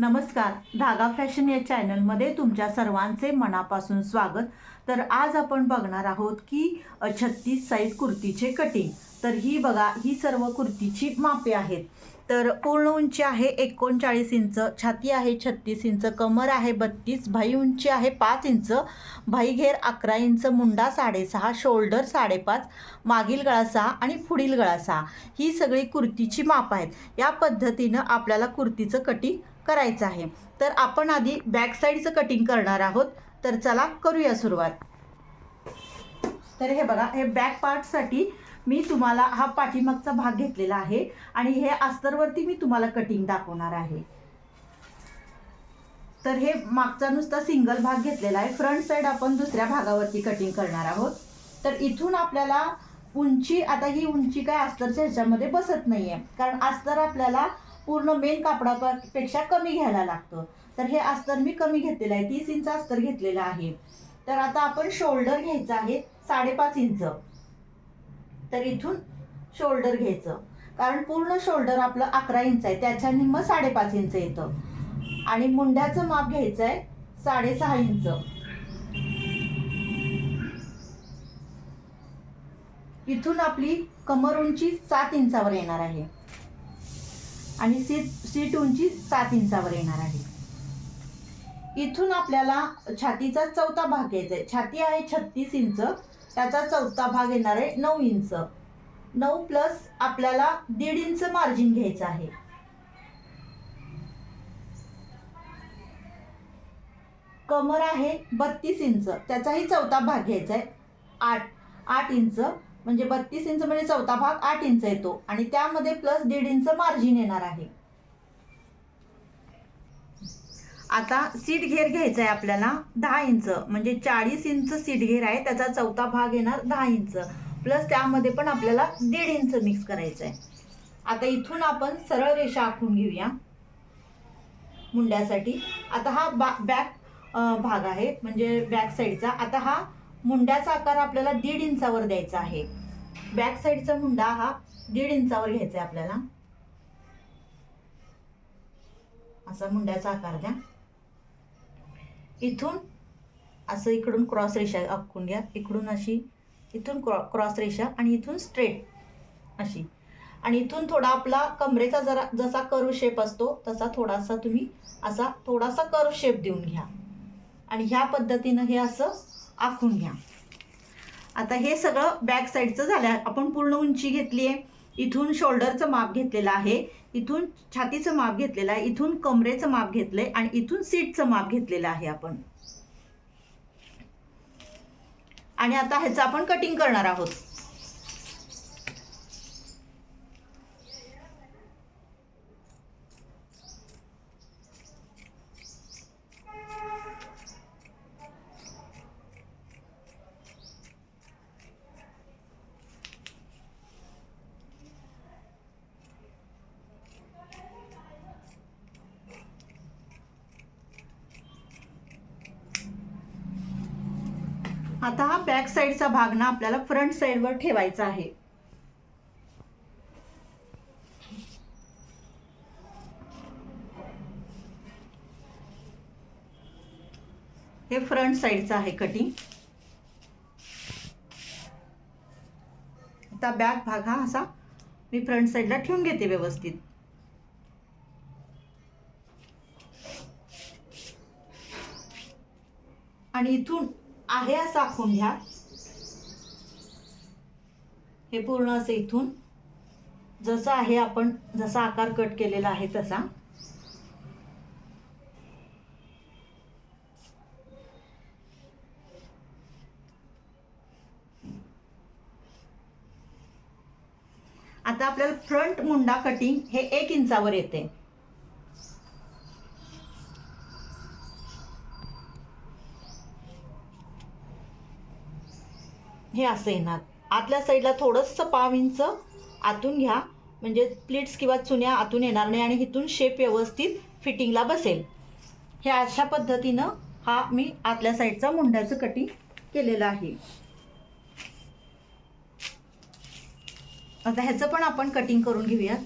नमस्कार धागा फॅशन या चॅनलमध्ये तुमच्या सर्वांचे मनापासून स्वागत. तर आज आपण बघणार आहोत की छत्तीस साईज कुर्तीचे कटिंग तर ही बघा ही सर्व कुर्तीची मापे आहेत. तर पूर्ण उंची आहे एकोणचाळीस इंच छाती आहे छत्तीस इंच कमर आहे बत्तीस भाई उंची आहे पाच इंच भाई घेर अकरा इंच मुंडा साडेसहा शोल्डर साडेपाच मागील गळा सहा आणि पुढील गळा सहा. ही सगळी कुर्तीची माप आहेत. या पद्धतीनं आपल्याला कुर्तीचं कटिंग करायचं आहे. तर आपण आधी बॅक साईडचं कटिंग करणार आहोत. तर चला करूया सुरुवात. तर हे बघा हे बॅक पार्टसाठी मी तुम्हाला हा पाठीमागचा भाग घेतलेला आहे आणि हे अस्तरवरती मी तुम्हाला कटिंग दाखवणार आहे. तर हे मागचा नुसता सिंगल भाग घेतलेला आहे. फ्रंट साईड आपण दुसऱ्या भागावरती कटिंग करणार आहोत. तर इथून आपल्याला उंची आता ही उंची काय अस्तरच्या ह्याच्यामध्ये बसत नाही आहे कारण अस्तर आपल्याला पूर्ण मेन कापडापेक्षा कमी घ्यायला लागतं. तर हे अस्तर मी कमी घेतलेलं आहे. तीस इंच अस्तर घेतलेलं आहे. तर आता आपण शोल्डर घ्यायचं आहे साडेपाच इंच. तर इथून शोल्डर घ्यायचं. कारण पूर्ण शोल्डर आपलं अकरा इंच आहे. त्याच्या निम्म साडेपाच इंच येतं. आणि मुंड्याचं माप घ्यायचं आहे साडेसहा इंच. इथून आपली कमर उंची सात इंचावर येणार आहे. आणि सीट सीट उंची सात इंचावर येणार आहे. इथून आपल्याला छातीचा चौथा भाग घ्यायचा आहे. छाती आहे छत्तीस इंच त्याचा चौथा भाग येणार आहे नऊ इंच. नऊ प्लस आपल्याला दीड इंच मार्जिन घ्यायचं आहे. कमर आहे बत्तीस इंच त्याचाही चौथा भाग घ्यायचा आहे. आठ आठ इंच. म्हणजे बत्तीस इंच म्हणजे चौथा भाग आठ इंच येतो. आणि त्यामध्ये प्लस दीड इंच मार्जिन येणार आहे. आता सीट घेर घ्यायचा आहे आपल्याला दहा इंच. म्हणजे चाळीस इंच सीट घेर आहे त्याचा चौथा भाग येणार दहा इंच. प्लस त्यामध्ये पण आपल्याला दीड इंच मिक्स करायचं आहे आता इथून आपण सरळ रेषा आखून घेऊया. मुंड्यासाठी. आता हा बा बॅक भाग आहे. म्हणजे बॅक साईडचा आता हा मुंड्याचा आकार आपल्याला दीड इंचावर द्यायचा आहे. बॅक साईडचा मुंडा हा दीड इंचावर घ्यायचा आहे आपल्याला. असा मुंड्याचा आकार द्या. इथून असं इकडून क्रॉस रेषा आखून घ्या. इकडून अशी इथून क्रॉ क्रॉस रेषा आणि इथून स्ट्रेट अशी. आणि इथून थोडा आपला कमरेचा जरा जसा कर्व शेप असतो तसा थोडासा तुम्ही असा थोडासा कर्व शेप देऊन घ्या. आणि ह्या पद्धतीनं हे असं आखून घ्या. आता हे सगळं बॅक साईडचं झालं. आपण पूर्ण उंची घेतली आहे. इथून शोल्डरचं माप घेतलेलं आहे. इथून छातीचं माप घेतलेलं आहे. इथून कमरेचं माप घेतलंय आणि इथून सीटचं माप घेतलेलं आहे आपण. आणि आता ह्याचं आपण कटिंग करणार आहोत. आता हा बॅक साईडचा भाग ना आपल्याला फ्रंट साईडवर ठेवायचा आहे. हे फ्रंट साईडचं आहे कटिंग आता बॅक भाग हा असा मी फ्रंट साईडला ठेवून घेते व्यवस्थित. आणि इथून आहे असं आखून घ्या. हे पूर्ण असं इथून जसं आहे आपण जसा आकार कट केलेला आहे तसा. आता आपल्याला फ्रंट मुंडा कटिंग हे एक इंचावर येते. हे असं येणार. आतल्या साईडला थोडंसं पाव इंच आतून घ्या. म्हणजे प्लिट्स किंवा चुन्या आतून येणार नाही आणि इथून शेप व्यवस्थित फिटिंगला बसेल. हे अशा पद्धतीनं हा मी आतल्या साईडचा मुंड्याचं कटिंग केलेलं आहे. आता ह्याचं पण आपण कटिंग करून घेऊयात.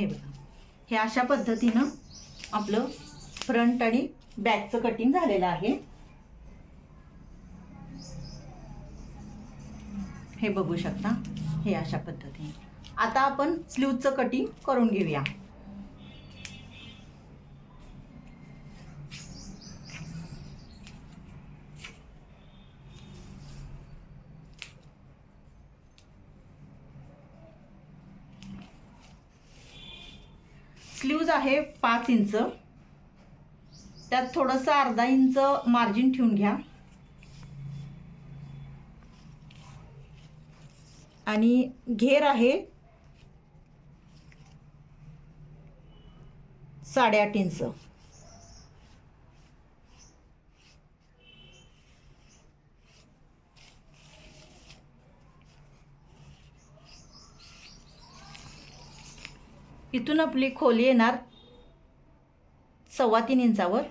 हे बघा. हे अशा पद्धतीनं आपलं फ्रंट आणि बॅकचं कटिंग झालेलं आहे. हे बघू शकता. हे अशा पद्धतीने. आता आपण स्लीवचं कटिंग करून घेऊया. स्लीव्ज आहे पाच इंच. त्यात थोडंसं अर्धा इंच मार्जिन ठेवून घ्या. आणि घेर आहे साडेआठ इंच. इथून आपली खोली येणार सव्वा तीन इंचावर.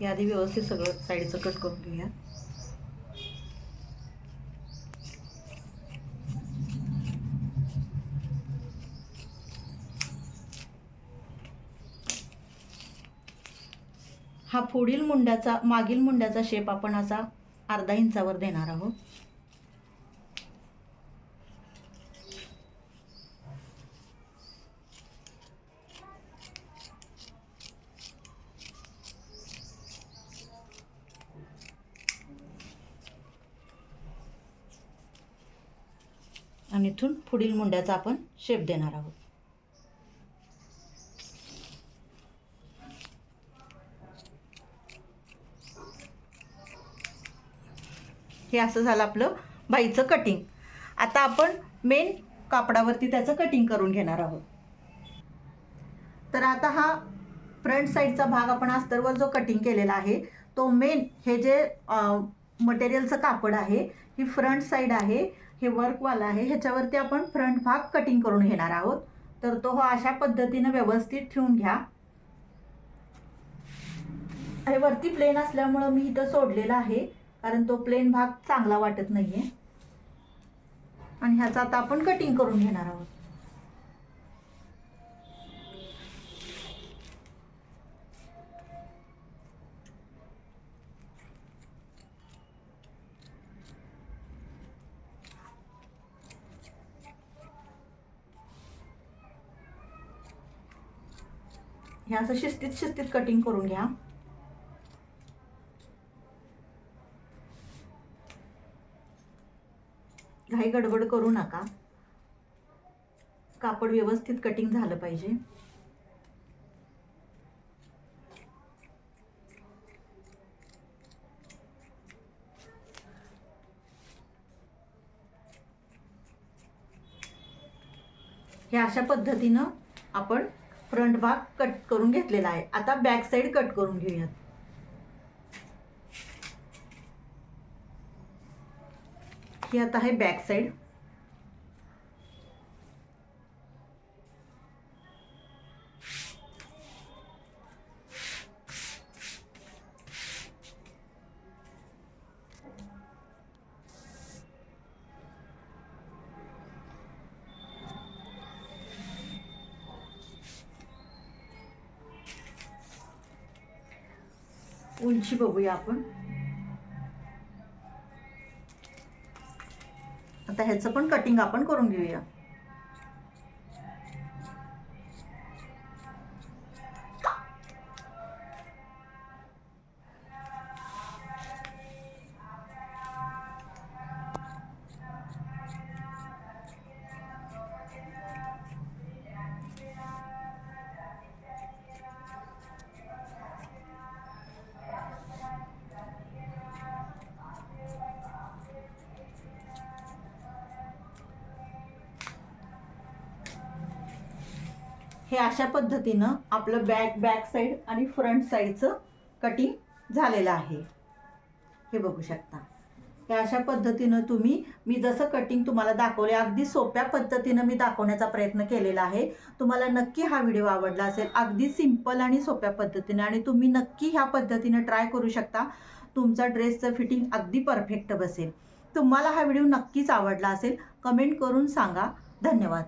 याआधी व्यवस्थित सगळं साईडचं कट करून घेऊया. हा पुढील मुंड्याचा मागील मुंड्याचा शेप आपण असा अर्धा इंचावर देणार आहोत. आणि इथून पुढील मुंड्याचा आपण शेप देणार आहोत. हे असं झालं आपलं बाईचं कटिंग आता आपण मेन कापडावरती त्याचं कटिंग करून घेणार आहोत. तर आता हा फ्रंट साईडचा भाग आपण अस्तरवर जो कटिंग केलेला आहे तो मेन हे जे मटेरियलचं कापड आहे ही फ्रंट साईड आहे हे वर्कवाला आहे ह्याच्यावरती आपण फ्रंट भाग कटिंग करून घेणार आहोत. तर तो हा अशा पद्धतीनं व्यवस्थित ठेवून घ्या. हे वरती प्लेन असल्यामुळं मी इथं सोडलेलं आहे. कारण तो प्लेन भाग चांगला वाटत नाहीये. आणि ह्याचं आता आपण कटिंग करून घेणार आहोत. हे असं शिस्तीत शिस्तीत कटिंग करून घ्या. घाई गडबड करू नका. कापड व्यवस्थित कटिंग झालं पाहिजे. हे अशा पद्धतीनं आपण फ्रंट भाग कट करून घेतलेला आहे. आता बॅक साईड कट करून घेऊयात. ही आता आहे बॅक साईड उंची बघूया आपण. आता ह्याचं पण कटिंग आपण करून घेऊया. हे अशा पद्धतीनं आपलं बॅक बॅक साईड आणि फ्रंट साईडचं कटिंग झालेलं आहे. हे बघू शकता. हे अशा पद्धतीनं तुम्ही मी जसं कटिंग तुम्हाला दाखवले अगदी सोप्या पद्धतीनं मी दाखवण्याचा प्रयत्न केलेला आहे. तुम्हाला नक्की हा व्हिडिओ आवडला असेल अगदी सिंपल आणि सोप्या पद्धतीने आणि तुम्ही नक्की ह्या पद्धतीनं ट्राय करू शकता. तुमचा ड्रेसचं फिटिंग अगदी परफेक्ट बसेल. तुम्हाला हा व्हिडिओ नक्कीच आवडला असेल कमेंट करून सांगा. धन्यवाद.